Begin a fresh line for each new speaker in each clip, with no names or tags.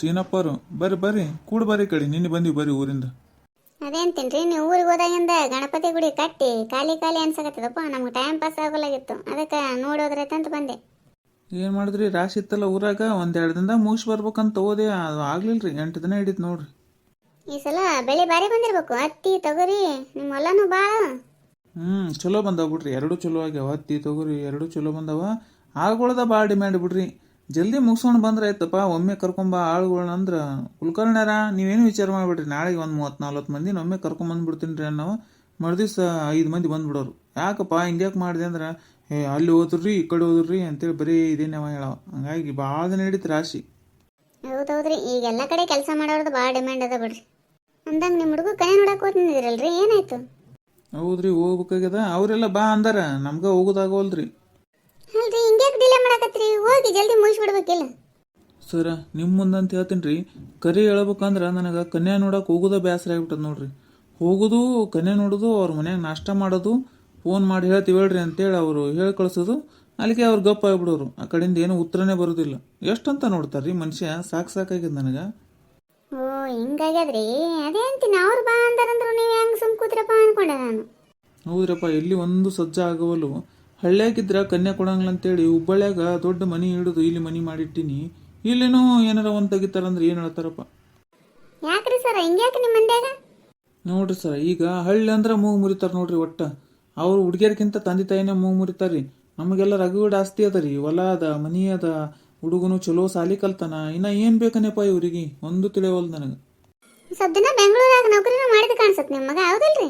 ಸೀನಪ್ಪರು ಬರ್ರಿ ಬರ್ರಿ. ಕೂಡ ಬರ್ರಿ ಕಡೆ. ನಿನ್ನೆ ಬಂದಿವಿ ಬರ್ರಿ ಊರಿಂದ.
ಅದೇಂತೇನ್ರಿ? ನೀವು ಊರಿಗೆ ಹೋದಾಗಿಂದ ಗಣಪತಿ ಗುಡಿ ಕಟ್ಟಿ ಖಾಲಿ ಖಾಲಿ ಅನ್ಸಕತ್ತದಪ್ಪ. ನಮ್ಗೆ ಟೈಮ್ ಪಾಸ್ ಆಗೋಲಾಗಿತ್ತು. ಅದಕ್ಕೆ ನೋಡೋದ್ರೈತೆ ಅಂತ ಬಂದೆ.
ಏನು ಮಾಡಿದ್ರಿ? ರಾಶಿ ಇತ್ತಲ್ಲ ಊರಾಗ? ಒಂದೆರಡು ದಿನ ಮುಗಿಸಿ ಬರ್ಬೇಕಂತ ಹೋದೆ ಅದು ಆಗ್ಲಿಲ್ರಿ. ಎಂಟು ದಿನ ಹಿಡಿತು ನೋಡ್ರಿ.
ಈ ಸಲ ಬೆಳೆ ಬಾರಿ ಬಂದಿರ್ಬೇಕು. ಹತ್ತಿ ತೊಗರಿ ನಿಮ್ಮ ಹೊಲನೂ ಭಾಳ
ಹ್ಞೂ ಚಲೋ ಬಂದಾವ ಬಿಡ್ರಿ. ಎರಡು ಚಲೋ ಆಗ್ಯಾವ. ಹತ್ತಿ ತೊಗರಿ ಎರಡು ಚಲೋ ಬಂದಾವ. ಆಳ್ಗೊಳ್ದ ಭಾಳ ಡಿಮ್ಯಾಂಡ್ ಬಿಡ್ರಿ. ಜಲ್ದಿ ಮುಗಿಸ್ಕೊಂಡು ಬಂದ್ರೆ ಆಯ್ತಪ್ಪ ಒಮ್ಮೆ ಕರ್ಕೊಂಬ ಆಳುಗಳನ್ನಂದ್ರ ಅಂದ್ರೆ ಕುಲಕರ್ಣ್ಯಾರ ನೀವೇನು ವಿಚಾರ ಮಾಡ್ಬಿಡ್ರಿ ನಾಳೆಗೆ ಒಂದು ಮೂವತ್ತು ನಲ್ವತ್ತು ಮಂದಿ ಒಮ್ಮೆ ಕರ್ಕೊಂಬಂದ್ಬಿಡ್ತೀನಿ ರೀ ನಾವು ಮರುದಿವ್ಸ ಐದು ಮಂದಿ ಬಂದ್ಬಿಡೋರು. ಯಾಕಪ್ಪ ಹಿಂಗ್ಯಾಕೆ ಮಾಡಿದೆ ಅಂದ್ರೆ ಏ ಅಲ್ಲಿ ಹೋದ್ರಿ ಈ ಕಡೆ ಹೋದ್ರಿ ಅಂತೇಳಿ ಬರೀ ಇದೇನೆ ಅವ ಹೇಳವ. ಹಂಗಾಗಿ ಭಾಳ ದಿನ ಹಿಡಿತು ರಾಶಿ.
ಹೌದೌದ್ರಿ ಈಗ ಎಲ್ಲ ಕಡೆ ಕೆಲಸ ಮಾಡೋರ್ದು ಭಾಳ ಡಿಮ್ಯಾಂಡ್ ಅದ ಬಿಡ್ರಿ. ಅಂದಂಗ ನಿಮ್ಮ ಹುಡುಗ ಕೈ ನೋಡಕ್ಕೆ ಹೋಗ್ತಿದ್ದೀರಲ್ರಿ ಏನಾಯ್ತು?
ಹೌದ್ರಿ ಹೋಗ್ಬೇಕಾಗ್ಯದ ಅವರೆಲ್ಲ ಬಾ ಅಂದಾರ ನಮ್ಗೆ ಹೋಗೋದಾಗೋಲ್ರಿ.
ಅಲ್ರಿ ಹಿಂಗ್ಯಾಕೆ ಡಿಲೇ ಮಾಡಕತ್ರಿ ಹೋಗಿ ಜಲ್ದಿ ಮುಗಿಸ್ಬಿಡ್ಬೇಕಿಲ್ಲ.
ಸರ ನಿಮ್ಮ ಮುಂದಂತ ಹೇಳ್ತೀನಿ ರೀ ಕರಿ ಹೇಳ್ಬೇಕಂದ್ರೆ ನನಗೆ ಕನ್ಯಾ ನೋಡಕ್ಕೆ ಹೋಗೋದ ಬೇಸರ ಆಗ್ಬಿಟ್ಟದ ನೋಡ್ರಿ. ಹೋಗೋದು ಕನ್ಯಾ ನೋಡೋದು ಅವ್ರ ಮನ್ಯಾಗ ನಾಷ್ಟ ಮಾಡೋದು ಫೋನ್ ಮಾಡಿ ಹೇಳ್ತೀವಿ ಹೇಳ್ರಿ ಅಂತೇಳಿ ಅವರು ಹೇಳಿ ಕಳ್ಸೋದು ಅಲ್ಲಿಗೆ ಅವ್ರು ಗಪ್ಪ ಆಗ್ಬಿಡೋರು. ಆ ಕಡೆಯಿಂದ ಏನು ಉತ್ತರನೇ ಬರೋದಿಲ್ಲ. ಎಷ್ಟಂತ ನೋಡ್ತಾರ್ರಿ ಮನುಷ್ಯ? ಸಾಕು ಸಾಕಾಗ್ಯದ ನನಗೆ.
ಓ ಹಿಂಗಾಗ್ಯದ್ರಿ? ಅದೇ ಅಂತೀನಿ ಅವ್ರು ಬಾ ನೀವು ಹೆಂಗೆ ಸುಮ್ ಕೂತ್ರಪ್ಪ ಅನ್ಕೊಂಡೆ ನಾನು.
ಹೌದ್ರಪ್ಪ ಎಲ್ಲಿ ಒಂದು ಸಜ್ಜ ಆಗವಲ್ಲು ಹಳ್ಳ್ಯಾಗಿದ್ರ ಕನ್ಯಾ ಕೊಡಂಗಿಲ್ಲ ಅಂತೇಳಿ ಹುಬ್ಬಳ್ಳ್ಯಾಗ ದೊಡ್ಡ ಮನಿ ಹಿಡಿದು ಇಲ್ಲಿ ಮನಿ ಮಾಡಿಟ್ಟಿನಿ. ಇಲ್ಲೇನೋ ಏನಾರ ಒಂದು ತೆಗಿತಾರಂದ್ರೆ ಏನ್ ಹೇಳ್ತಾರಪ್ಪ?
ಯಾಕ್ರಿ ಸರ್? ಹಿಂಗ್ಯಾಕೆ ನಿಮ್ಮ ಮಂಡ್ಯಾಗ?
ನೋಡ್ರಿ ಸರ್ ಈಗ ಹಳ್ಳಿ ಅಂದ್ರೆ ಮೂಗು ಮುರಿತಾರ ನೋಡ್ರಿ ಒಟ್ಟ. ಅವ್ರು ಹುಡುಗಿಯರ್ಕಿಂತ ತಂದೆ ತಾಯಿನೇ ಮೂಗು ಮುರಿತಾರ್ರಿ. ನಮಗೆಲ್ಲ ರಗಡ್ ಆಸ್ತಿ ಅದ ರೀ ಹೊಲ ಅದ ಮನಿ ಅದ ಹುಡುಗನು ಚಲೋ ಸಾಲಿ ಕಲ್ತಾನ. ಇನ್ನ ಏನ್ ಬೇಕನೇಪ್ಪ ಇವ್ರಿಗೆ? ಒಂದು ತಿಳಿಯವಲ್ದು ನನಗೆ.
ಬೆಂಗಳೂರಾಗ ನೌಕರಿನೂ ಮಾಡಿದ ಕಾಣಿಸತ್ ನಿಮ್ಮ ಮಗ ಹೌದಲ್ರಿ?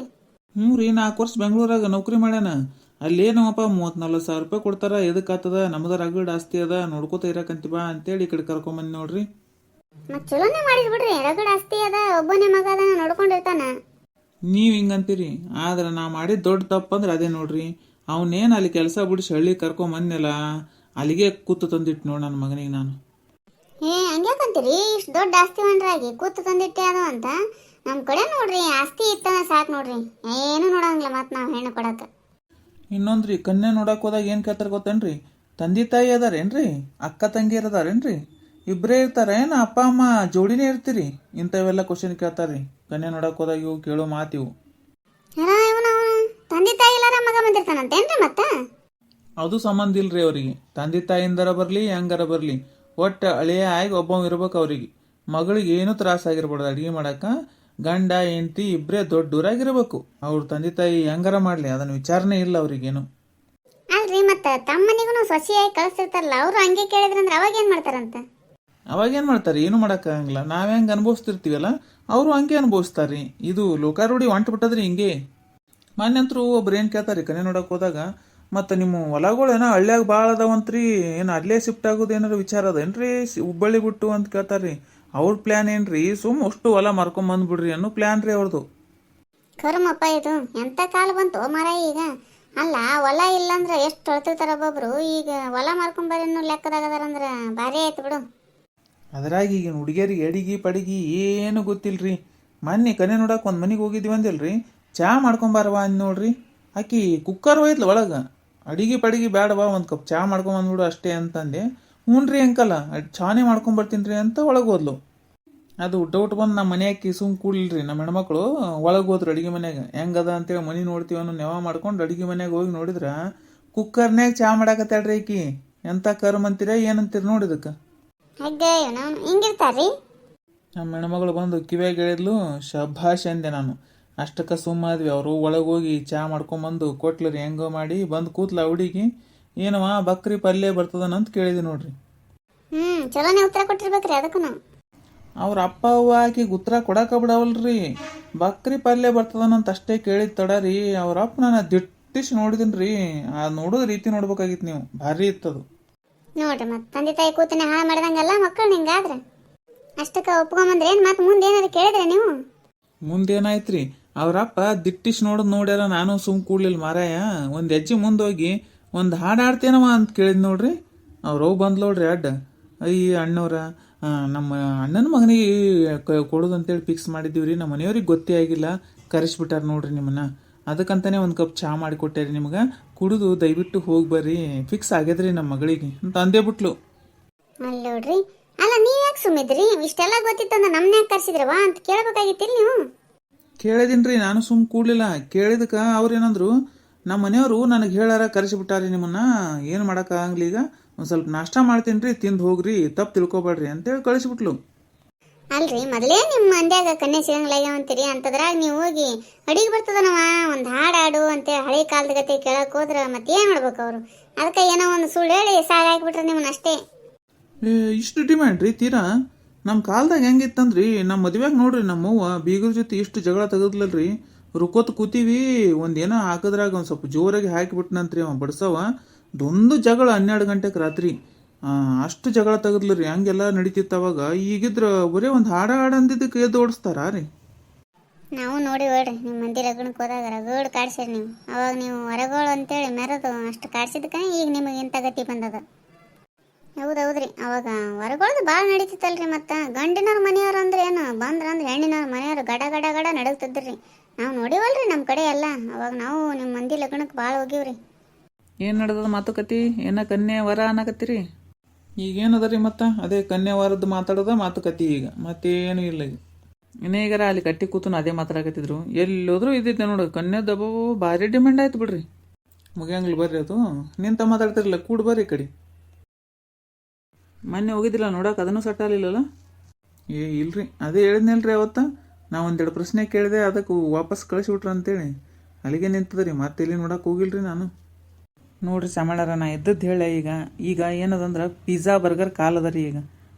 ಹ್ಞೂ ರೀ ನಾಲ್ಕು ವರ್ಷ ಬೆಂಗಳೂರಾಗ ನೌಕರಿ ಮಾಡ್ಯಾನ. ಅಲ್ಲಿ ಮೂವತ್ನಾಲ್ಕು ಸಾವಿರ ರೂಪಾಯಿ ಕೊಡ್ತಾರ ಎದಕ್ಕಾತದ ನಮ್ದು ರಗಡ್ ಆಸ್ತಿ ಅದ ನೋಡ್ಕೋತ ಇರಕಂತೀವ ಅಂತೇಳಿ ಈ ಕಡೆ ಕರ್ಕೊಂಬಂದು ನೋಡ್ರಿ.
ಮತ್ ಚಲೋನೆ ಮಾಡಿದ್ ಬಿಡ್ರಿ ರಗಡ ಆಸ್ತಿ ಅದ ಒಬ್ಬನೇ ಮಗ ಅದನ್ನ ನೋಡ್ಕೊಂಡಿರ್ತಾನ
ನೀವು ಹಿಂಗಂತೀರಿ ಆದ್ರೆ ನಾ ಮಾಡಿದ ದೊಡ್ಡ ತಪ್ಪಂದ್ರೆ ಅದೇ ನೋಡ್ರಿ ಅವನೇನು ಅಲ್ಲಿ ಕೆಲಸ ಬಿಡಿಸಿ ಹಳ್ಳಿ ಕರ್ಕೊಂಬಂದ್ನಲ್ಲ ಅಲ್ಲಿಗೆ ಕೂತು ತಂದಿಟ್ಟು ನೋಡಿ ನನ್ನ ಮಗನಿಗೆ ನಾನು.
ಏ ಹಂಗ್ಯಾಕಂತೀರಿ ಇಷ್ಟು ದೊಡ್ಡ ಆಸ್ತಿ ಮಂಡ್ರಾಗಿ ಕೂತು ತಂದಿಟ್ಟೆ ಅದು ಅಂತ? ನಮ್ ಕಡೆ ನೋಡ್ರಿ ಆಸ್ತಿ ಇತ್ತನ ಸಾಕ್ ನೋಡ್ರಿ ಏನು ನೋಡಂಗಿಲ್ಲ ಮತ್ ನಾವ್ ಹೆಣ್ಣು ಕೊಡಕ.
ಇನ್ನೊಂದ್ರಿ ಕನ್ಯೆ ನೋಡಕ್ ಹೋದಾಗ ಏನು ಕೇಳ್ತಾರ ಗೊತ್ತೇನ್ರಿ? ತಂದೆ ತಾಯಿ ಅದಾರೇನ್ರಿ? ಅಕ್ಕ ತಂಗಿ ಅದಾರೇನ್ರಿ? ಇಬ್ಬರೇ ಇರ್ತಾರೆ ಏನು ಅಪ್ಪ ಅಮ್ಮ ಜೋಡಿನೇ ಇರ್ತೀರಿ? ಇಂಥವೆಲ್ಲ ಕ್ವಶನ್ ಕೇಳ್ತಾರ್ರಿ ಕನ್ಯೆ ನೋಡಕ್ ಹೋದಾಗ ಇವು ಕೇಳೋ ಮಾತಿವು
ಇವು. ಇವನ ತಂದೆ ತಾಯಿ ಇಲ್ಲಾರ ಮಗ ಬಂದಿರ್ತಾನಂತೇನ್ರಿ ಮತ್ತ?
ಅದು ಸಂಬಂಧ ಇಲ್ರಿ ಅವ್ರಿಗೆ. ತಂದೆ ತಾಯಿಂದರ ಬರಲಿ ಹೆಂಗಾರ ಬರಲಿ. ಒಟ್ಟು ಅಳಿಯ ಆಗಿ ಒಬ್ಬ ಇರ್ಬೇಕು ಅವ್ರಿಗೆ. ಮಗಳಿಗೆ ಏನು ತ್ರಾಸ ಆಗಿರ್ಬಾರ್ದು ಅಡಿಗೆ ಮಾಡಕ್ಕ. ಗಂಡ ಹೆಂಡತಿ ಇಬ್ಬರೇ ದೊಡ್ಡೂರಾಗಿರ್ಬೇಕು. ಅವ್ರ ತಂದೆ ತಾಯಿ ಹೆಂಗಾರ ಮಾಡಲಿ? ಅದನ್ನ ವಿಚಾರನೇ ಇಲ್ಲ ಅವ್ರಿಗೇನು.
ಅಲ್ರಿ ಮತ್ತ ತಮ್ಮನಿಗೂ ಸೊಸೆಯಾಗಿ ಅವ್ರು ಹಂಗೆ ಕೇಳಿದ್ರಂದ್ರೆ ಅವಾಗ ಏನ್ ಮಾಡ್ತಾರಂತ?
ಅವಾಗೇನು ಮಾಡ್ತಾರೆ? ಏನು ಮಾಡೋಕ್ಕಾಗಂಗಿಲ್ಲ ನಾವು ಹೆಂಗೆ ಅನುಭವಿಸ್ತಿರ್ತೀವಲ್ಲ ಅವರು ಹಂಗೆ ಅನುಭವಿಸ್ತಾರ್ರಿ ಇದು ಲೋಕಾರೂಢಿ ಹೊಂಟು ಬಿಟ್ಟದ್ರಿ ಹಿಂಗೆ. ಮಾನ್ಯಂತರು ಒಬ್ರು ಏನು ಕೇಳ್ತಾರೆ ಕನೆ ನೋಡಕ್ಕೆ ಹೋದಾಗ ಮತ್ತೆ ನಿಮ್ಮ ಹೊಲಗಳು ಏನೋ ಹಳ್ಳ್ಯಾಗ ಭಾಳ ಅದಾವಂತ್ರಿ ಏನು ಅಲ್ಲೇ ಶಿಫ್ಟ್ ಆಗೋದು ಏನಾರ ವಿಚಾರ ಅದೇನ್ರಿ? ಹುಬ್ಬಳ್ಳಿ ಬಿಟ್ಟು ಅಂತ ಕೇಳ್ತಾರ್ರಿ. ಅವ್ರ ಪ್ಲ್ಯಾನ್ ಏನ್ರಿ? ಸುಮ್ ಅಷ್ಟು ಹೊಲ ಮಾರ್ಕೊಂಬಂದ್ಬಿಡ್ರಿ ಅನ್ನೋ ಪ್ಲ್ಯಾನ್ ರೀ ಅವ್ರದ್ದು
ಕರ್ಮಪ್ಪ ಇದು ಎಂತ ಕಾಲ ಬಂತು ಮರ ಈಗ? ಅಲ್ಲ ಹೊಲ ಇಲ್ಲಂದ್ರ ಎಷ್ಟು ತೊಳ್ತಿರ್ತಾರ ಒಬ್ಬೊಬ್ರು? ಈಗ ಹೊಲ ಮಾರ್ಕೊಂಬರಿ ಅನ್ನೋ ಲೆಕ್ಕದಾಗದಾರಂದ್ರ ಭಾರಿ ಆಯ್ತು ಬಿಡು.
ಅದ್ರಾಗ ಈಗಿನ ಹುಡುಗಿಯರಿಗೆ ಅಡಿಗೆ ಪಡಿಗೆ ಏನು ಗೊತ್ತಿಲ್ರಿ? ಮೊನ್ನೆ ಕನೆ ನೋಡಕ್ಕೆ ಒಂದು ಮನೆಗೆ ಹೋಗಿದ್ವಿ ಅಂದಿಲ್ರಿ? ಚಾ ಮಾಡ್ಕೊಂಬಾರವ ಅಂದ್ ನೋಡ್ರಿ? ಆಕಿ ಕುಕ್ಕರ್ ಹೋಯ್ತಲ್ಲ ಒಳಗೆ. ಅಡಿಗೆ ಪಡಿಗೆ ಬೇಡವಾ ಒಂದು ಕಪ್ ಚಾ ಮಾಡ್ಕೊಂಬಂದ್ಬಿಡು ಅಷ್ಟೇ ಅಂತಂದೆ. ಹ್ಞೂ ರೀ ಅಂಕಲ್ಲ ಚಾನೇ ಮಾಡ್ಕೊಂಬರ್ತೀನಿ ರೀ ಅಂತ ಒಳಗೆ ಹೋದ್ಲು. ಅದು ಡೌಟ್ ಬಂದು ನಮ್ಮ ಮನೆಯಾಕಿ ಸುಮ್ ಕೂಡಲ್ರಿ ನಮ್ಮ ಹೆಣ್ಮಕ್ಳು ಒಳಗೆ ಹೋದ್ರು ಅಡುಗೆ ಮನೆಗೆ ಹೆಂಗದ ಅಂತೇಳಿ ಮನೆ ನೋಡ್ತೀವಿ ಅನ್ನೋ ನೆವ ಮಾಡ್ಕೊಂಡು ಅಡುಗೆ ಮನ್ಯಾಗ ಹೋಗಿ ನೋಡಿದ್ರೆ ಕುಕ್ಕರ್ನ್ಯಾಗ ಚಾ ಮಾಡಾಕತ್ತಾಳ್ರಿ ಆಕಿ ಎಂಥ ಕರ್ಮ ಅಂತೀರ ಏನಂತೀರಿ ನೋಡಿದಕ್ಕೆ
ಹಿಂಗಿರ್ತಾರ್ರಿ.
ನಮ್ಮ ಹೆಣ್ಮಗಳು ಬಂದು ಕಿವಿಯಾಗ ಹೇಳಿದ್ಲು ಶಭಾಷ್ ಅಂದೆ ನಾನು. ಅಷ್ಟಕ್ಕೆ ಸುಮ್ಮಾದ್ವಿ ಅವರು ಒಳಗೆ ಹೋಗಿ ಚಾ ಮಾಡ್ಕೊಂಬಂದು ಕೊಟ್ಲರಿ ಹೆಂಗೋ ಮಾಡಿ ಬಂದು ಕೂತ್ಲ ಹುಡುಗಿ. ಏನವ ಬಕ್ರಿ ಪಲ್ಯ ಬರ್ತದನಂತ ಕೇಳಿದೆ ನೋಡ್ರಿ.
ಹ್ಮ್ ಚಲೋನೇ ಉತ್ತರ ಕೊಟ್ಟಿರ್ಬೇಕ್ರಿ ಅದಕ್ಕೂ
ಅವ್ರ ಅಪ್ಪ ಅವ್ವ ಆಕಿ ಉತ್ತರ ಕೊಡಕ ಬಿಡವಲ್ರಿ. ಬಕ್ರಿ ಪಲ್ಯ ಬರ್ತದನಂತ ಅಷ್ಟೇ ಕೇಳಿದ್ ತಡರಿ ಅವ್ರ ಅಪ್ಪ ನಾನು ದಿಟ್ಟಿಸಿ ನೋಡಿದನ್ರಿ. ಆ ನೋಡೋದ್ ರೀತಿ ನೋಡ್ಬೇಕಾಗಿತ್ತು ನೀವು ಭಾರಿ ಇತ್ತದು.
ನೋಡ್ರಿ ಮತ್ ತಂದೆ ತಾಯಿ ಕೂತನೆ ಹಾಳು ಮಾಡ್ದಂಗಲ್ಲ ಮಕ್ಕಳು ನಿಂಗಾದ್ರ? ಅಷ್ಟಕ್ಕ ಒಪ್ಕೊಂಬಂದ್ರೆ ಏನ್ ಮತ್ ಮುಂದೆ ಏನಾದ್ರು ಕೇಳಿದ್ರೆ ನೀವು?
ಮುಂದೇನಾಯ್ತ್ರಿ ಅವ್ರಪ್ಪ ದಿಟ್ಟಿಸ್ ನೋಡೋದ್ ನೋಡ್ಯಾರ ನಾನು ಸುಮ್ ಕೂಡ್ಲಿಲ್ಲ ಮಾರಾಯ. ಒಂದ್ ಹೆಜ್ಜೆ ಮುಂದೋಗಿ ಒಂದ್ ಹಾಡು ಹಾಡ್ತೇನವ ಅಂತ ಕೇಳಿದ್ ನೋಡ್ರಿ. ಅವ್ರು ಹೋಗಿ ಬಂದ್ ನೋಡ್ರಿ ಅಡ್ಡ. ಅಯ್ಯ ಅಣ್ಣವ್ರ ನಮ್ಮ ಅಣ್ಣನ ಮಗನಿಗೆ ಕೊಡೋದು ಅಂತೇಳಿ ಫಿಕ್ಸ್ ರೀ ನಮ್ಮ ಮನೆಯವ್ರಿಗೆ ಗೊತ್ತೇ ಆಗಿಲ್ಲ. ಕರೆಸ್ಬಿಟ್ಟಾರ ನೋಡ್ರಿ ನಿಮ್ಮನ್ನ. ಅದಕ್ಕಂತಾನೆ ಒಂದು ಕಪ್ ಚಹಾ ಮಾಡಿ ರೀ ನಿಮ್ಗೆ. ಕುಡಿದು ದಯವಿಟ್ಟು ಹೋಗಿ ಬರ್ರಿ. ಫಿಕ್ಸ್ ಆಗ್ಯದ್ರಿ ನಮ್ಮ ಮಗಳಿಗೆ. ಅಂತ ಅಂದೇ ಬಿಟ್ಲು.
ಅಲ್ಲಿ ನೋಡ್ರಿ. ಅಲ್ಲ ನೀವ್ ಯಾಕೆ ಸುಮ್ಮಿದ್ರಿ ಇಷ್ಟೆಲ್ಲ ಗೊತ್ತಿತ್ತಂದ ನಮ್ನ ಯಾಕೆ ಕರ್ಸಿದ್ರವಾ ಅಂತ ಕೇಳಬೇಕಾಗಿತ್ತಿಲ್ಲ ನೀವು?
ಕೇಳಿದಿನ್ರಿ ನಾನು ಸುಮ್ ಕೂಡ್ಲಿಲ್ಲ. ಕೇಳಿದಕ್ಕೆ ಅವ್ರೇನಂದ್ರು ನಮ್ಮ ಮನೆಯವರು ನನಗೆ ಹೇಳಾರ ಕರೆಸಿಬಿಟ್ಟಾರಿ ನಿಮ್ಮನ್ನ. ಏನು ಮಾಡೋಕ್ಕಾಗಲಿ ಈಗ. ಒಂದು ಸ್ವಲ್ಪ ನಾಷ್ಟ ಮಾಡ್ತೀನಿ ರೀ ತಿಂದು ಹೋಗ್ರಿ ತಪ್ಪು ತಿಳ್ಕೊಬೇಡ್ರಿ ಅಂತೇಳಿ ಕಳಿಸಿಬಿಟ್ಲು.
ಅಲ್ರಿ ಮೊದಲೇ ನಿಮ್ಮ ಮಂದ್ಯಾಗ ಕನ್ಯೆ ಸಿಗಂಗಿಲ್ಲ ಅಂತೀರಿ. ಅಂತದ್ರಾಗ ನೀವು ಹೋಗಿ ಅಡಿಗೆ ಬರ್ತದನವ ಒಂದು ಹಾಡು ಹಾಡು ಅಂತೇಳಿ ಹಳೆ ಕಾಲದ ಗತೆ ಕೇಳಕ್ ಹೋದ್ರೆ ಮತ್ತೆ ಏನು ಮಾಡ್ಬೇಕು ಅವರು? ಅದಕ್ಕೆ ಏನೋ ಒಂದು ಸುಳ್ಳು ಹೇಳಿ ಸಾಗಾಕ್ಬಿಟ್ರೆ ನಿಮ್ಮನ್ನ ಅಷ್ಟೇ
ಇಷ್ಟು ಡಿಮ್ಯಾಂಡ್ ರೀ ತೀರಾ? ನಮ್ಮ ಕಾಲ್ದಾಗ ಹೆಂಗಿತ್ತಂದ್ರಿ ನಮ್ಮ ಮದುವೆಗೆ ನೋಡ್ರಿ ನಮ್ಮವ್ವ ಬೀಗರ ಜೊತೆ ಇಷ್ಟು ಜಗಳ ತೆಗದ್ಲಲ್ರಿ ರುಕೋತ್ ಕೂತೀವಿ ಒಂದೇನೋ ಹಾಕಿದ್ರಾಗ ಒಂದು ಸ್ವಲ್ಪ ಜೋರಾಗಿ ಹಾಕಿಬಿಟ್ನಂತ್ರಿ ಅವ, ಬಡ್ಸವ. ದೊಂದು ಜಗಳ ಹನ್ನೆರಡು ಗಂಟೆಗೆ ರಾತ್ರಿ. ಅಷ್ಟು ಜಗಳ ತೆಗದ್ಲರಿ ಹಂಗೆಲ್ಲ ನಡೀತಿತ್ತು ಅವಾಗ. ಈಗಿದ್ರ ಬರೀ ಒಂದು ಹಾಡ ಹಾಡ ಅಂದಿದ್ದಕ್ಕೆ ಎದ್ದು ರೀ?
ನಾವು ನೋಡಿ ಹೇಳ್ರಿ ನಿಮ್ಮ ಮಂದಿ ಲಗ್ನಕ್ಕೆ ಹೋದಾಗ ರಗಡ್ ಕಾಡ್ಸಿರಿ ನೀವು. ಅವಾಗ ನೀವು ಹೊರಗೋಳು ಅಂತೇಳಿ ಮೆರೆದು ಅಷ್ಟು ಕಾಡ್ಸಿದ್ಕ ಈಗ ನಿಮಗೆ ಎಂತ ಗತಿ ಬಂದದ. ಹೌದೌದ್ರಿ, ಅವಾಗ ಹೊರಗೋಳದು ಭಾಳ ನಡೀತಿತ್ತಲ್ರಿ ಮತ್ತು. ಗಂಡಿನವ್ರ ಮನೆಯವ್ರು ಅಂದ್ರೆ ಏನು? ಬಂದ್ರ ಅಂದ್ರೆ ಹೆಣ್ಣಿನವ್ರ ಮನೆಯವ್ರು ಗಡ ಗಡ ಗಡ ನಡಗ್ತಿದ್ರಿ ನಾವು ನೋಡಿವಲ್ರಿ ನಮ್ಮ ಕಡೆ ಎಲ್ಲ. ಅವಾಗ ನಾವು ನಿಮ್ಮ ಮಂದಿ ಲಗ್ನಕ್ಕೆ ಭಾಳ ಹೋಗಿವ್ರಿ.
ಏನು ನಡೆದದ ಮಾತುಕತೆ ಏನ ಕನ್ಯೆ ವರ ಅನ್ನಕತ್ತೀರಿ? ಈಗೇನದ ರೀ ಮತ್ತೆ? ಅದೇ ಕನ್ಯೆ ವಾರದ್ದು ಮಾತಾಡೋದ ಮಾತುಕತಿ ಈಗ. ಮತ್ತೇನು ಇಲ್ಲ ಈಗ. ಅಲ್ಲಿ ಕಟ್ಟಿ ಕೂತು ಅದೇ ಮಾತಾಡಕತ್ತಿದ್ರು. ಎಲ್ಲೋದ್ರೂ ಇದ್ದಿದ್ದೆ ನೋಡು. ಕನ್ಯೆ ಅಬ್ಬೋ ಭಾರಿ ಡಿಮ್ಯಾಂಡ್ ಆಯ್ತು ಬಿಡ್ರಿ. ಮುಗಿಯಂಗಿಲ್ಲ ಬರ್ರಿ ಅದು. ನಿಂತ ಮಾತಾಡ್ತಿರಲ್ಲ ಕೂಡ್ ಬರ್ರಿ ಕಡಿ. ಮೊನ್ನೆ ಹೋಗಿದ್ದಿಲ್ಲ ನೋಡಕ್ಕೆ ಅದನ್ನು ಸೆಟ್ ಆಗಲಿಲ್ಲಲ್ಲ? ಏ, ಇಲ್ರಿ. ಅದೇ ಹೇಳಿದ್ನಲ್ರಿ ಅವತ್ತ. ನಾ ಒಂದೆರಡು ಪ್ರಶ್ನೆ ಕೇಳಿದೆ ಅದಕ್ಕೆ ವಾಪಸ್ ಕಳಿಸಿಬಿಟ್ರ ಅಂತೇಳಿ. ಅಲ್ಲಿಗೆ ನಿಂತದ್ರಿ ಮತ್ತೆ ಇಲ್ಲಿ ನೋಡಕ್ಕೆ ಹೋಗಿಲ್ರಿ ನಾನು. ನೋಡ್ರಿ ಶ್ಯಾಮಣ್ಣರ ನಾ ಇದ್ದದ್ದು ಹೇಳೆ ಈಗ. ಈಗ ಏನದಂದ್ರೆ ಪಿಜ್ಜಾ ಬರ್ಗರ್ ಕಾಲ್ ಅದ ರೀ ಈಗ.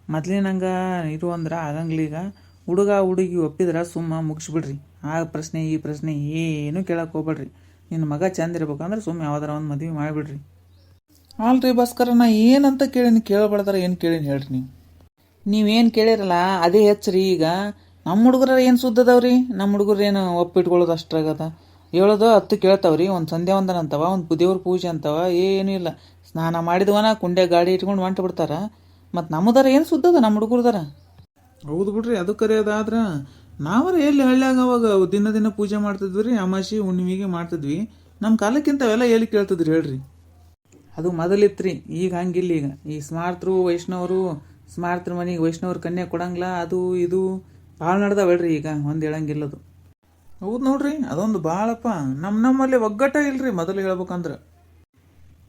ಮೊದ್ಲಿನಂಗ ಇರು ಅಂದ್ರೆ ಆಗಂಗ್ಲಿ ಈಗ. ಹುಡುಗ ಹುಡುಗಿ ಒಪ್ಪಿದ್ರೆ ಸುಮ್ಮ ಮುಗಿಸ್ಬಿಡ್ರಿ. ಆ ಪ್ರಶ್ನೆ ಈ ಪ್ರಶ್ನೆ ಏನು ಕೇಳಕ್ಕೆ ಹೋಗ್ಬೇಡ್ರಿ. ನಿನ್ನ ಮಗ ಚಂದ ಇರ್ಬೇಕಂದ್ರೆ ಸುಮ್ಮ ಯಾವ್ದಾರ ಒಂದು ಮದುವೆ ಮಾಡಿಬಿಡ್ರಿ. ಅಲ್ರಿ ಭಾಸ್ಕರ ನಾ ಏನಂತ ಕೇಳೀನಿ ಕೇಳಬಾರ್ದಾರ ಏನು ಕೇಳೀನಿ ಹೇಳ್ರಿ ನೀವು. ನೀವೇನು ಕೇಳಿರಲ್ಲ ಅದೇ ಹೆಚ್ಚ್ರಿ ಈಗ. ನಮ್ಮ ಹುಡುಗರ ಏನು ಸುದ್ದದವ್ರಿ? ನಮ್ಮ ಹುಡುಗರು ಏನು ಒಪ್ಪಿಟ್ಕೊಳ್ಳೋದು ಅಷ್ಟ್ರಾಗದ ಹೇಳೋದು ಹತ್ತು ಕೇಳ್ತಾವ್ರಿ. ಒಂದು ಸಂಧ್ಯಾ ವಂದನ ಅಂತವ ಒಂದು ದೇವ್ರ ಪೂಜೆ ಅಂತವ ಏನೂ ಇಲ್ಲ. ಸ್ನಾನ ಮಾಡಿದವನ ಕುಂಡೆ ಗಾಡಿ ಇಟ್ಕೊಂಡು ಹೊಂಟು ಬಿಡ್ತಾರ. ಮತ್ತು ನಮ್ಮದಾರ ಏನು ಸುದ್ದದ ನಮ್ಮ ಹುಡುಗರ್ದಾರ? ಹೌದು ಬಿಡ್ರಿ ಅದು ಕರೆಯೋದಾದ್ರೆ ನಾವರ ಎಲ್ಲಿ ಹಳ್ಳಿಯಾಗ ಅವಾಗ ದಿನ ದಿನ ಪೂಜೆ ಮಾಡ್ತಿದ್ವಿ ರೀ ಅಮಾಸಿ ಹುಣ್ಣಿಮೆಗೆ ಮಾಡ್ತಿದ್ವಿ. ನಮ್ಮ ಕಾಲಕ್ಕಿಂತ ಅವೆಲ್ಲ ಎಲ್ಲಿ ಕೇಳ್ತಿದ್ರಿ ಹೇಳ್ರಿ? ಅದು ಮೊದಲಿತ್ರಿ ಈಗ ಹಂಗಿಲ್ಲ ಈಗ. ಈ ಸ್ಮಾರ್ತರು ವೈಷ್ಣವರು ಸ್ಮಾರ್ತರು ಮನೆಗೆ ವೈಷ್ಣವ್ರ ಕನ್ಯಾ ಕೊಡಂಗಿಲ್ಲ ಅದು ಇದು. ಭಾಳ ನಡ್ದಾವಳ್ರಿ ಈಗ? ಒಂದು ಹೇಳಂಗಿಲ್ಲದು. ಹೌದು ನೋಡ್ರಿ, ಅದೊಂದು ಭಾಳಪ್ಪ ನಮ್ಮ ನಮ್ಮಲ್ಲಿ ಒಗ್ಗಟ್ಟ ಇಲ್ರಿ ಮೊದಲು ಹೇಳ್ಬೇಕಂದ್ರೆ.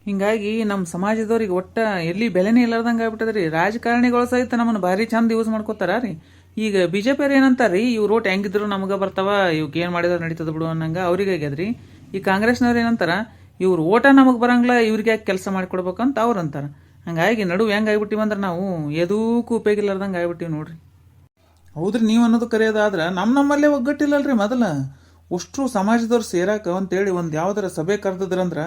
ಹಿಂಗಾಗಿ ನಮ್ಮ ಸಮಾಜದವ್ರಿಗೆ ಒಟ್ಟ ಎಲ್ಲಿ ಬೆಲೆನೇ ಇಲ್ಲಾರ್ದಂಗೆ ಆಗ್ಬಿಟ್ಟದ್ರಿ. ರಾಜಕಾರಣಿಗಳು ಸಹಿತ ನಮ್ಮನ್ನು ಭಾರಿ ಚಂದ ಯೂಸ್ ಮಾಡ್ಕೋತಾರ ರೀ ಈಗ ಬಿ ಜೆ ಪಿ ಏನಂತಾರ್ರಿ, ಇವ್ರು ರೋಟ್ ಹೆಂಗಿದ್ರು ನಮಗೆ ಬರ್ತಾವ ಇವಕ್ಕೆ ಏನು ಮಾಡಿದ್ರೆ ನಡೀತದ ಬಿಡು ಅನ್ನಂಗ ಅವ್ರಿಗೆ ಆಗ್ಯದ್ರಿ. ಈ ಕಾಂಗ್ರೆಸ್ನವ್ರು ಏನಂತಾರ, ಇವ್ರು ಓಟ ನಮಗೆ ಬರಂಗಿಲ್ಲ, ಇವ್ರಿಗೆ ಯಾಕೆ ಕೆಲಸ ಮಾಡಿಕೊಡ್ಬೇಕಂತ ಅವ್ರು ಅಂತಾರ. ಹಂಗಾಗಿ ನಡುವು ಹೆಂಗೆ ಆಗ್ಬಿಟ್ಟಿವಂದ್ರೆ ನಾವು, ಎದೂಕು ಉಪಯೋಗ ಇಲ್ಲಾರ್ದಂಗೆ ಆಗ್ಬಿಟ್ಟಿವಿ ನೋಡ್ರಿ. ಹೌದ್ರಿ, ನೀವು ಅನ್ನೋದು ಕರೆಯೋದಾದ್ರೆ ನಮ್ಮ ನಮ್ಮಲ್ಲೇ ಒಗ್ಗಟ್ಟಿಲ್ಲಲ್ರಿ ಮೊದಲ. ಅಷ್ಟ್ರು ಸಮಾಜದವ್ರು ಸೇರಾಕ ಅಂತೇಳಿ ಒಂದು ಯಾವ್ದಾರ ಸಭೆ ಕರೆದಿದ್ರಂದ್ರ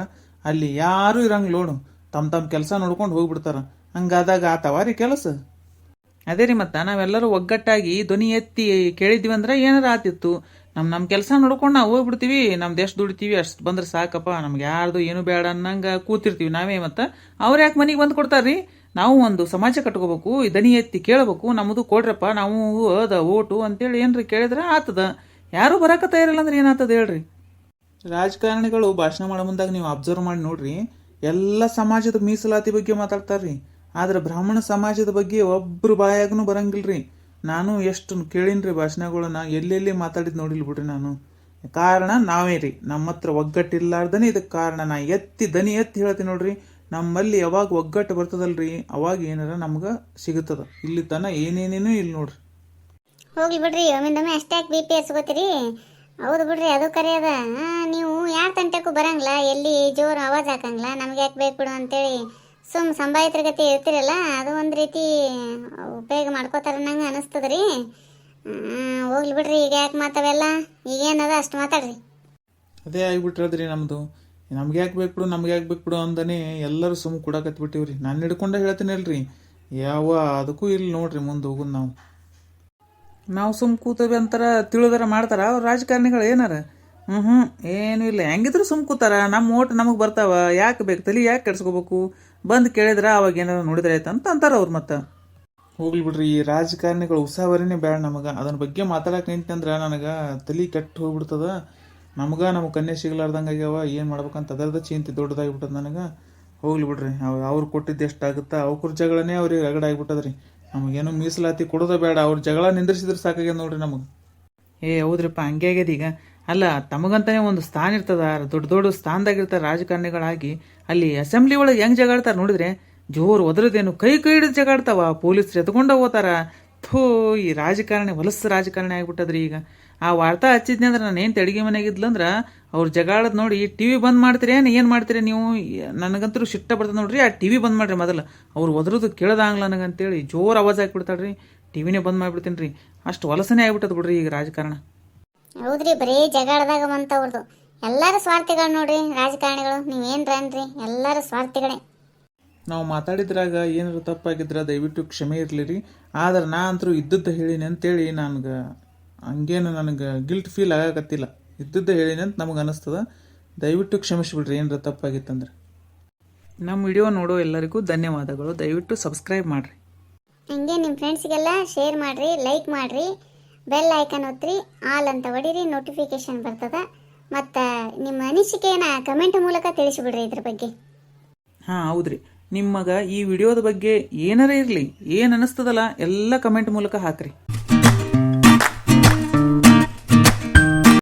ಅಲ್ಲಿ ಯಾರೂ ಇರಂಗ್ ಲೋಡು. ತಮ್ಮ ತಮ್ಮ ಕೆಲಸ ನೋಡ್ಕೊಂಡು ಹೋಗ್ಬಿಡ್ತಾರ. ಹಂಗಾದಾಗ ಆತವ ರೀ ಕೆಲಸ. ಅದೇ ರೀ ಮತ್ತೆ, ನಾವೆಲ್ಲರೂ ಒಗ್ಗಟ್ಟಾಗಿ ಧ್ವನಿ ಎತ್ತಿ ಕೇಳಿದ್ವಿ ಅಂದ್ರೆ ಏನಾರ ಆತಿತ್ತು. ನಮ್ಮ ನಮ್ಮ ಕೆಲಸ ನೋಡ್ಕೊಂಡು ನಾವು ಹೋಗ್ಬಿಡ್ತೀವಿ ನಮ್ದು ಎಷ್ಟು ದುಡಿತೀವಿ, ಅಷ್ಟು ಬಂದ್ರೆ ಸಾಕಪ್ಪ, ನಮ್ಗೆ ಯಾರ್ದು ಏನು ಬೇಡ ಅನ್ನಂಗ ಕೂತಿರ್ತೀವಿ ನಾವೇ ಮತ್ತೆ. ಅವ್ರು ಯಾಕೆ ಮನೆಗೆ ಬಂದು ಕೊಡ್ತಾರ್ರಿ? ನಾವು ಒಂದು ಸಮಾಜ ಕಟ್ಕೋಬೇಕು ದನಿ ಎತ್ತಿ ಕೇಳಬೇಕು, ನಮ್ಮದು ಕೊಡ್ರಪ್ಪ, ನಾವು ಅದ ಓಟು ಅಂತೇಳಿ ಏನ್ರಿ ಕೇಳಿದ್ರೆ ಆತದ. ಯಾರು ಬರಕ ತಯಾರಿಲ್ಲ ಅಂದ್ರೆ ಏನಾತದ ಹೇಳ್ರಿ? ರಾಜಕಾರಣಿಗಳು ಭಾಷಣ ಮಾಡೋ ಮುಂದಾಗ ನೀವು ಅಬ್ಸರ್ವ್ ಮಾಡಿ ನೋಡ್ರಿ, ಎಲ್ಲ ಸಮಾಜದ ಮೀಸಲಾತಿ ಬಗ್ಗೆ ಮಾತಾಡ್ತಾರ್ರಿ. ಆದ್ರೆ ಬ್ರಾಹ್ಮಣ ಸಮಾಜದ ಬಗ್ಗೆ ಒಬ್ರು ಬಾಯಾಗೂ ಬರಂಗಿಲ್ರಿ. ನಾನು ಎಷ್ಟು ಕೇಳಿನ್ರಿ ಭಾಷಣಗಳನ್ನ, ಎಲ್ಲೆಲ್ಲಿ ಮಾತಾಡಿದ್ ನೋಡಿಲ್ ಬಿಡ್ರಿ ನಾನು. ಕಾರಣ ನಾವೇ ರೀ ನಮ್ಮ ಹತ್ರ ಒಗ್ಗಟ್ಟಿಲ್ಲಾರ್ದನೆ ಇದಕ್ಕೆ ಕಾರಣ ನಾ ಎತ್ತಿ ದನಿ ಎತ್ತಿ ಹೇಳ್ತೀನಿ ನೋಡ್ರಿ. ನಮ್ಮಲ್ಲಿ ಯಾವಾಗ ಒಗ್ಗಟ್ಟು ಬರ್ತದಲ್ರಿ ಅವಾಗ ಏನಾರ ನಮ್ಗೆ ಸಿಗುತ್ತದ. ಇಲ್ಲಿ ತನ ಏನೇನೇನೂ ಇಲ್ಲ ನೋಡ್ರಿ.
ಹೋಗ್ಲಿ ಬಿಡ್ರಿ ಒಮ್ಮಿಂದೊಮ್ಮೆ ಅಷ್ಟ್ಯಾಕೆ ಬಿ ಪಿ ಹೌದು ಬಿಡ್ರಿ ಅದು ಕರೆ ಅದ. ನೀವು ಯಾರ ತಂಟಕ್ಕೂ ಬರಂಗಿಲ್ಲ ಎಲ್ಲಿ ಜೋರು ಆವಾಜ್ ಹಾಕಂಗಿಲ್ಲ ನಮ್ಗೆ ಯಾಕೆ ಬೇಕು ಬಿಡು ಅಂತೇಳಿ. ಸುಮ್ ಸಂಭಾಯಿತರ ಗತಿ ಇರ್ತಿರಲ್ಲ ಅದು ಒಂದು ರೀತಿ ಉಪಯೋಗ ಮಾಡ್ಕೋತಾರ ನಂಗೆ ಅನಿಸ್ತದ್ರಿ. ಹೋಗ್ಲಿ ಬಿಡ್ರಿ ಈಗ ಯಾಕೆ ಮಾತಾವೆಲ್ಲ? ಈಗೇನದ ಅಷ್ಟು ಮಾತಾಡ್ರಿ.
ಅದೇ ಆಗಿಬಿಟ್ರದ್ರಿ ನಮ್ದು. ನಮ್ಗೆ ಯಾಕೆ ಬೇಕು ಬಿಡು, ನಮ್ಗೆ ಯಾಕೆ ಬೇಕು ಬಿಡು ಅಂದನೇ ಎಲ್ಲರೂ ಸುಮ್ಮ ಕೊಡಕತ್ ಬಿಟ್ಟಿವ್ರಿ. ನಾನು ಹಿಡ್ಕೊಂಡೇ ಹೇಳ್ತೀನಿ ಅಲ್ರಿ ಯಾವ ಅದಕ್ಕೂ ಇಲ್ಲಿ ನೋಡ್ರಿ ಮುಂದೆ ಹೋಗುದು ನಾವು. ನಾವು ಸುಮ್ ಕೂತವಿ ಅಂತಾರ ತಿಳಿದಾರ ಮಾಡ್ತಾರ. ಅವ್ರ ರಾಜಕಾರಣಿಗಳು ಏನಾರ? ಹ್ಞೂ ಹ್ಞೂ ಏನು ಇಲ್ಲ. ಹೆಂಗಿದ್ರು ಸುಮ್ ಕೂತಾರ. ನಮ್ಮ ಓಟ್ ನಮಗೆ ಬರ್ತಾವ. ಯಾಕೆ ಬೇಕು? ತಲೆ ಯಾಕೆ ಕೆಡ್ಸ್ಕೋಬೇಕು? ಬಂದು ಕೇಳಿದ್ರ ಅವಾಗ ಏನಾರ ನೋಡಿದ್ರೆ ಆಯ್ತು ಅಂತ ಅಂತಾರ ಅವ್ರು ಮತ್ತೆ. ಹೋಗ್ಲಿ ಬಿಡ್ರಿ. ಈ ರಾಜಕಾರಣಿಗಳು ಉಸಾವರಿನೇ ಬೇಡ ನಮಗೆ. ಅದನ್ನ ಬಗ್ಗೆ ಮಾತಾಡಕ್ಕೆ ನಿಂತಂದ್ರೆ ನನಗೆ ತಲೆ ಕೆಟ್ಟು ಹೋಗ್ಬಿಡ್ತದ. ನಮ್ಗೆ ನಮ್ಮ ಕನ್ಯೆ ಸಿಗ್ಲಾರ್ದಂಗೆ ಆಗ್ಯಾವ, ಏನು ಮಾಡ್ಬೇಕಂತ ಅದರದ ಚಿಂತೆ ದೊಡ್ಡದಾಗಿಬಿಟ್ಟದ ನನಗೆ. ಹೋಗ್ಲಿ ಬಿಡ್ರಿ ಅವ್ರು ಅವ್ರು ಕೊಟ್ಟಿದ್ದು ಎಷ್ಟಾಗುತ್ತಾ ಅವ್ರ ಜಗಳನೇ ಅವ್ರಿಗೆ ರಗಡ ಆಗ್ಬಿಟ್ಟದ್ರಿ. ನಮಗೇನು ಮೀಸಲಾತಿ ಕೊಡೋದ ಬೇಡ, ಅವ್ರ ಜಗಳ ನಿಂದ್ರಿಸಿದ್ರೆ ಸಾಕಾಗ್ಯದ ನೋಡ್ರಿ ನಮಗೆ. ಏ, ಹೌದ್ರಿಪ್ಪ, ಹಂಗೆ ಆಗ್ಯದ ಈಗ. ಅಲ್ಲ, ತಮಗಂತಾನೆ ಒಂದು ಸ್ಥಾನ ಇರ್ತದ ದೊಡ್ಡ ದೊಡ್ಡ ಸ್ಥಾನದಾಗಿರ್ತಾರೆ ರಾಜಕಾರಣಿಗಳಾಗಿ, ಅಲ್ಲಿ ಅಸೆಂಬ್ಲಿ ಒಳಗೆ ಹೆಂಗ್ ಜಗಾಡ್ತಾರೆ ನೋಡಿದ್ರೆ, ಜೋರು ಒದರದೇನು ಕೈ ಕೈ ಹಿಡಿದು ಜಗಾಡ್ತಾವ, ಪೊಲೀಸ್ರು ಎತ್ಕೊಂಡ ಥೂ ಈ ರಾಜಕಾರಣಿ ಹೊಲಸು ರಾಜಕಾರಣಿ ಆಗಿಬಿಟ್ಟದ್ರಿ ಈಗ. ಆ ವಾರ್ತಾ ಹಚ್ಚಿದ್ನಿ ಅಂದ್ರೆ ನಾನು ಏನು ಅಡಿಗೆ ಮನೆಗಿದ್ಲಂದ್ರೆ ಅವ್ರು ಜಗಳದ ನೋಡಿ ಟಿ ವಿ ಬಂದ್ ಮಾಡ್ತೀರಿ ಏನು ಏನು ಮಾಡ್ತೀರಿ ನೀವು? ನನಗಂತೂ ಸಿಟ್ಟ ಬರ್ತದೆ ನೋಡ್ರಿ, ಆ ಟಿ ವಿ ಬಂದ್ ಮಾಡ್ರಿ ಮೊದಲು. ಅವ್ರು ಒದ್ರದ್ದು ಕೇಳೋದಾಗ್ಲ ನನಗಂತೇಳಿ, ಜೋರು ಆವಾಜ್ ಹಾಕಿಬಿಡ್ತಾಳ್ರಿ. ಟಿ ವಿನೇ ಬಂದ್ ಮಾಡಿಬಿಡ್ತೀನಿ ರೀ ಅಷ್ಟು ಹೊಲಸನೇ ಆಗ್ಬಿಟ್ಟದ ಬಿಡ್ರಿ ಈಗ ರಾಜಕಾರಣ.
ಹೌದ್ರಿ, ಬರೀ ಜಗಳದಾಗ ಬಂತವ್ರದ್ದು ಎಲ್ಲರೂ ಸ್ವಾರ್ಥಿಗಳು ನೋಡ್ರಿ, ರಾಜಕಾರಣಿಗಳು. ನೀವೇನ್ರ ಅನ್ರಿ ಎಲ್ಲರೂ ಸ್ವಾರ್ಥಿಗಳೇ.
ನಾವು ಮಾತಾಡಿದ್ರಾಗ ಏನಾರು ತಪ್ಪಾಗಿದ್ರೆ ದಯವಿಟ್ಟು ಕ್ಷಮೆ ಇರಲಿ ರೀ ಆದ್ರೆ ನಾ ಅಂತರೂ ಇದ್ದದ್ದು ಹೇಳಿನಿ ಅಂತೇಳಿ ನನಗೆ ಹಂಗೇನು ನನಗೆ ಗಿಲ್ಟ್ ಫೀಲ್ ಆಗಕತ್ತಿಲ್ಲ. ಇದ್ದದ್ದು ಹೇಳಿನಿ ಅಂತ ನಮಗೆ ಅನಿಸ್ತದ. ದಯವಿಟ್ಟು ಕ್ಷಮಿಸ್ಬಿಡ್ರಿ ಏನಾರ ತಪ್ಪಾಗಿತ್ತಂದ್ರೆ. ನಮ್ಮ ವಿಡಿಯೋ ನೋಡೋ ಎಲ್ಲರಿಗೂ ಧನ್ಯವಾದಗಳು. ದಯವಿಟ್ಟು ಸಬ್ಸ್ಕ್ರೈಬ್ ಮಾಡಿರಿ.
ಹಂಗೆ ನಿಮ್ಮ ಫ್ರೆಂಡ್ಸ್ಗೆಲ್ಲ ಶೇರ್ ಮಾಡಿರಿ ಲೈಕ್ ಮಾಡಿರಿ ಬೆಲ್ ಐಕನ್ ಒತ್ತಿರಿ ಆಲ್ ಅಂತ ಹೊಡೀರಿ ನೋಟಿಫಿಕೇಶನ್ ಬರ್ತದ. ಮತ್ತು ನಿಮ್ಮ ಅನಿಸಿಕೆಯನ್ನು ಕಮೆಂಟ್ ಮೂಲಕ ತಿಳಿಸಿಬಿಡ್ರಿ ಇದ್ರ ಬಗ್ಗೆ.
ಹಾಂ ಹೌದ್ರಿ. ನಿಮಗ ಈ ವಿಡಿಯೋದ ಬಗ್ಗೆ ಏನಾರ ಇರಲಿ ಏನು ಅನಿಸ್ತದಲ್ಲ ಎಲ್ಲ ಕಮೆಂಟ್ ಮೂಲಕ ಹಾಕ್ರಿ.